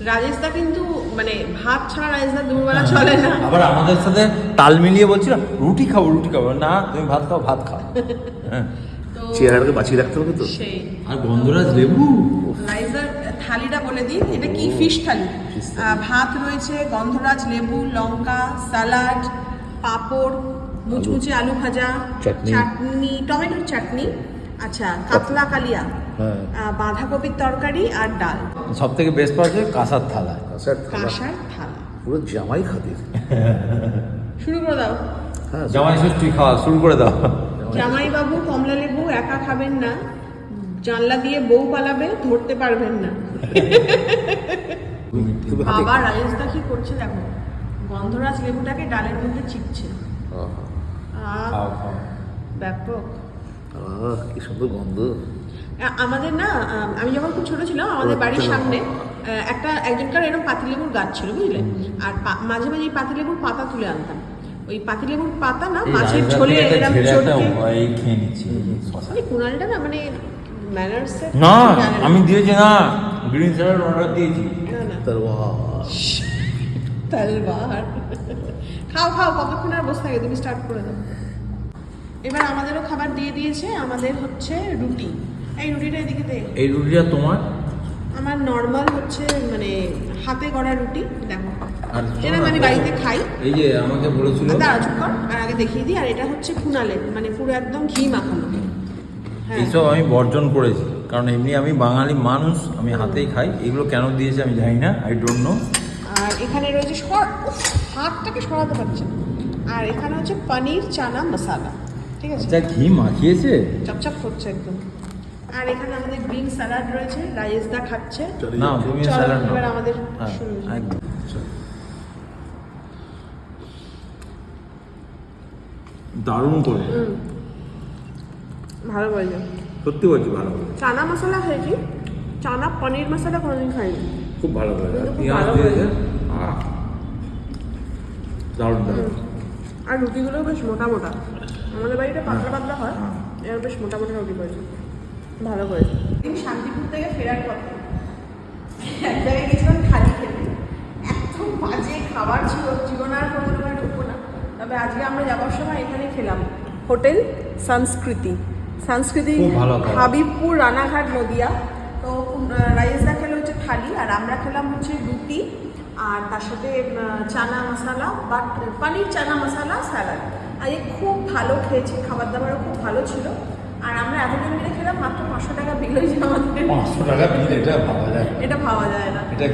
রাজেশদা কিন্তু মানে ভাত ছাড়া রাজেশদা দুপুরবেলা চলে না। আবার আমাদের সাথে তাল মিলিয়ে বলছিল রুটি খাব রুটি খাব না তুমি ভাত খাও ভাত খাও। হ্যাঁ। চেহারাটাকে বাঁচিয়ে রাখতে হবে তো? আর গন্ধরাজ লেবু? রাইসদার থালিটা বলে দিই এটা কি ফিশ থালি? ভাত রয়েছে গন্ধরাজ লেবু লঙ্কা স্যালাড পাঁপড় মুচমুচে আলু ভাজা চাটনি। চাটনি টমেটোর চাটনি আচ্ছা কাতলা কালিয়া হ্যাঁ। বাঁধাকপির তরকারি আর ডাল। সব থেকে বেস্ট পাওয়া যায় কাঁসার থালা। কাঁসার থালা। কাঁসার থালা। পুরো জামাই খাতির। শুরু করে দাও। হ্যাঁ জামাই ষষ্ঠী খাওয়া শুরু করে দাও। জামাই বাবু কমলা লেবু একা খাবেন না। জানলা দিয়ে বউ পালাবে ধরতে পারবেন না। বাবা রাজেশদা কি করছে দেখো? গন্ধরাজ লেবুটাকে ডালের মধ্যে চিপছে। ব্যাপক। কি সুন্দর গন্ধ। আমাদের না আমি যখন খুব ছোট ছিলাম আমাদের বাড়ির সামনে একটা একজনকার এরকম পাতিলেবুর গাছ ছিল বুঝলে? আর পা- মাঝে মাঝে এই পাতিলেবুর পাতা তুলে আনতাম। ওই পাতিলেবুর পাতা না মাছের ঝোলে এরকম চটকে। মানে কুণালটা না মানে ম্যানার্স না আমি দিয়েছি না গ্রিন স্যালাড অর্ডার দিয়েছি। তালবার খাও খাও কতক্ষণ আর বসে থাকে তুমি স্টার্ট করে দাও। এবার আমাদেরও খাবার দিয়ে দিয়েছে আমাদের হচ্ছে রুটি। এই রুটিটা এদিকে দে। এই রুটিটা তোমার? আমার নর্মাল হচ্ছে মানে হাতে গড়া রুটি দেখো। যেটা আমি বাড়িতে খাই। এই যে আমাকে বলেছিল দাঁড়া চুপ কর আর আগে দেখিয়ে দিই। আর এটা হচ্ছে কুনালের মানে পুরো একদম ঘি মাখানো। হ্যাঁ। এইসব আমি বর্জন করেছি। কারণ এমনি আমি বাঙালি মানুষ আমি হাতেই খাই। এগুলো কেন দিয়েছে আমি জানি না আই ডোন্ট নো আর এখানে রয়েছে সর হাতটাকে সরাতে পারছে আর এখানে হচ্ছে পনির চানা মশালা। ঠিক আছে? যা ঘি মাখিয়েছে? চপচপ করছে একদম। আর এখানে আমাদের গ্রিন স্যালাড রয়েছে রাইসদা খাচ্ছে। না। তুমি চলো স্যালাড এবার না আমাদের হ্যাঁ শুরু একদম। দারুণ করে। হুম। ভালো বলছো সত্যি বলছি ভালো চানা মশলা খেয়েছি চানা পনির মশলা কোনোদিন খাইনি। খুব ভালো করে। দারুণ দারুণ। আর রুটিগুলো বেশ মোটা মোটা আমাদের বাড়িতে পাতলা পাতলা হয় হ্যাঁ। এর বেশ মোটা মোটা রুটি করেছে ভালো করেছে। দিন শান্তিপুর থেকে ফেরার পথে এক জায়গায় গেছিলাম থালি খেতে। এত বাজে খাবার ছিল জীবন আর কোনো দোকানে ঢুকবো না। তবে আজকে আমরা যাওয়ার সময় এখানে খেলাম। হোটেল সংস্কৃতি। সংস্কৃতি খুব হাবিবপুর রানাঘাট নদিয়া। তো রাইসদা খেলে হচ্ছে থালি আর আমরা খেলাম হচ্ছে রুটি আর তার সাথে চানা মশালা বা পানির চানা মশালা স্যালাড। আর এই খুব ভালো খেয়েছি খাবার দাবারও খুব ভালো ছিল। আর আমরা এতদিন মিলে খেলাম মাত্র পাঁচশো টাকা বিল হয়েছে আমাদের। পাঁচশো টাকা বিল এটা ভাবা যায়। এটা পাওয়া যায় না। এটা